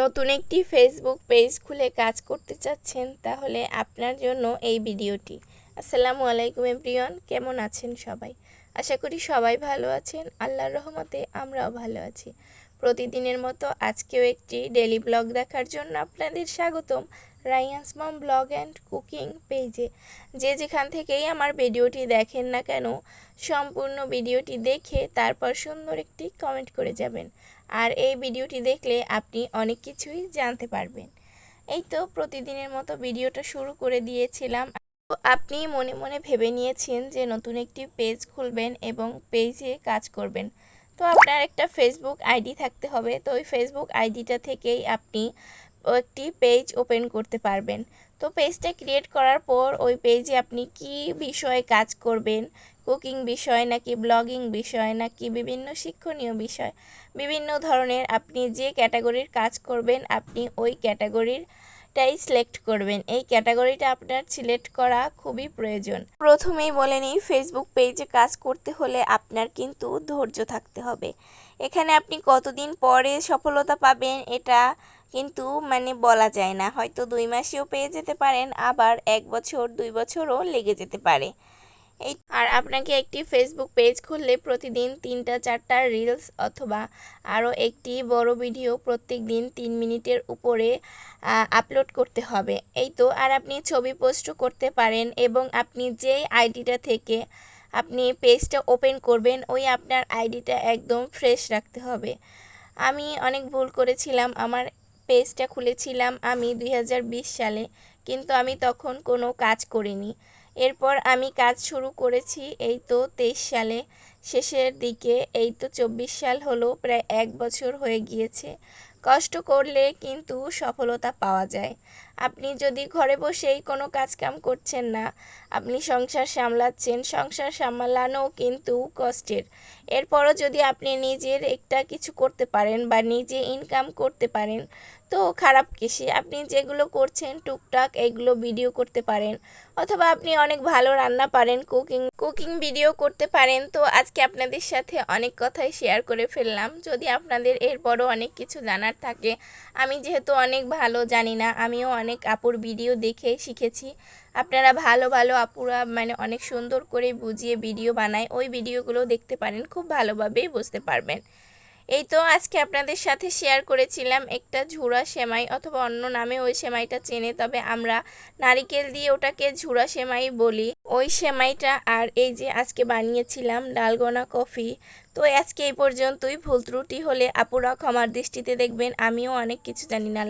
নতুন একটি Facebook page খুলে কাজ করতে চাচ্ছেন, তাহলে আপনার জন্য এই ভিডিওটি। আসসালামু আলাইকুম এভরিওয়ান, কেমন আছেন সবাই? আশা করি সবাই ভালো আছেন, আল্লাহর রহমতে আমরাও ভালো আছি। প্রতিদিনের মতো আজকেও একটি ডেলি ব্লগ দেখার জন্য আপনাদের স্বাগতম Rayan's mom blog and cooking পেজে যে যেখান থেকেই আমার ভিডিওটি দেখেন না কেন, সম্পূর্ণ ভিডিওটি দেখে তারপর সুন্দর একটি কমেন্ট করে যাবেন। আর এই ভিডিওটি দেখলে আপনি অনেক কিছুই জানতে পারবেন। এই তো প্রতিদিনের মতো ভিডিওটা শুরু করে দিয়েছিলাম। তো আপনি মনে মনে ভেবে নিয়েছেন যে নতুন একটি পেজ খুলবেন এবং পেজে কাজ করবেন। তো আপনার একটা ফেসবুক আইডি থাকতে হবে। তো ওই ফেসবুক আইডিটা থেকেই আপনি একটি পেজ ওপেন করতে পারবেন। তো পেজটা ক্রিয়েট করার পর ওই পেজে আপনি কি বিষয়ে কাজ করবেন? কুকিং বিষয় নাকি ব্লগিং বিষয় নাকি বিভিন্ন শিক্ষণীয় বিষয়? বিভিন্ন ধরনের আপনি যে ক্যাটাগরির কাজ করবেন, আপনি ওই ক্যাটাগরির টাই সিলেক্ট করবেন। এই ক্যাটাগরিটা আপনার সিলেক্ট করা খুবই প্রয়োজন। প্রথমেই বলে নিই ফেসবুক পেজে কাজ করতে হলে আপনার কিন্তু ধৈর্য থাকতে হবে। এখানে আপনি কতদিন পরে সফলতা পাবেন এটা কিন্তু মানে বলা যায় না। হয়তো দুই মাসেও পেয়ে যেতে পারেন, আবার এক বছর, দুই বছরও লেগে যেতে পারে। আর আপনাকে একটি ফেসবুক পেজ খুললে প্রতিদিন তিনটা, চারটা রিলস অথবা আরও একটি বড় ভিডিও প্রত্যেক দিন তিন মিনিটের উপরে আপলোড করতে হবে। এই তো, আর আপনি ছবি পোস্টও করতে পারেন এবং আপনি যেই আইডিটা থেকে আপনি পেজটা ওপেন করবেন, ওই আপনার আইডিটা একদম ফ্রেশ রাখতে হবে। আমি অনেক ভুল করেছিলাম, আমার পেজটা খুলেছিলাম আমি দুই হাজার বিশ সালে, কিন্তু আমি তখন কোনো কাজ করিনি। এরপর আমি কাজ শুরু করেছি এই তো তেইশ সালে। শেষের দিকে এই তো চব্বিশ সাল হলো, প্রায় এক বছর হয়ে গিয়েছে। কষ্ট করলে কিন্তু সফলতা পাওয়া যায়। আপনি যদি ঘরে বসেই কোনো কাজকাম করছেন না, আপনি সংসার সামলাচ্ছেন, সংসার সামলানো কিন্তু কষ্টের। এরপরও যদি আপনি নিজের একটা কিছু করতে পারেন বা নিজে ইনকাম করতে পারেন, তো খারাপ কিসে? আপনি যেগুলো করছেন, টুকটাক এগুলো ভিডিও করতে পারেন। অথবা আপনি অনেক ভালো রান্না পারেন কুকিং কুকিং ভিডিও করতে পারেন। তো আজকে আপনাদের সাথে অনেক কথাই শেয়ার করে ফেললাম। যদি আপনাদের এরপরও অনেক কিছু জানার থাকে, আমি যেহেতু অনেক ভালো জানি না, আমিও অনেক আপুর ভিডিও দেখে শিখেছি। আপনারা ভালো ভালো আপুরা মানে অনেক সুন্দর করে বুঝিয়ে ভিডিও বানায়, ওই ভিডিওগুলো দেখতে পারেন, খুব ভালোভাবেই বুঝতে পারবেন। এই তো আজকে আপনাদের সাথে শেয়ার করেছিলাম একটা ঝুড়া সেমাই অথবা অন্য নামে ওই সেমাইটা চেনে, তবে আমরা নারিকেল দিয়ে ওটাকে ঝুড়া সেমাই বলি। ওই সেমাইটা আর এই যে আজকে বানিয়েছিলাম ডালগোনা কফি, তো আজকে এই পর্যন্তই। ভুল ত্রুটি হলে আপুরা ক্ষমার দৃষ্টিতে দেখবেন, আমিও অনেক কিছু জানি না।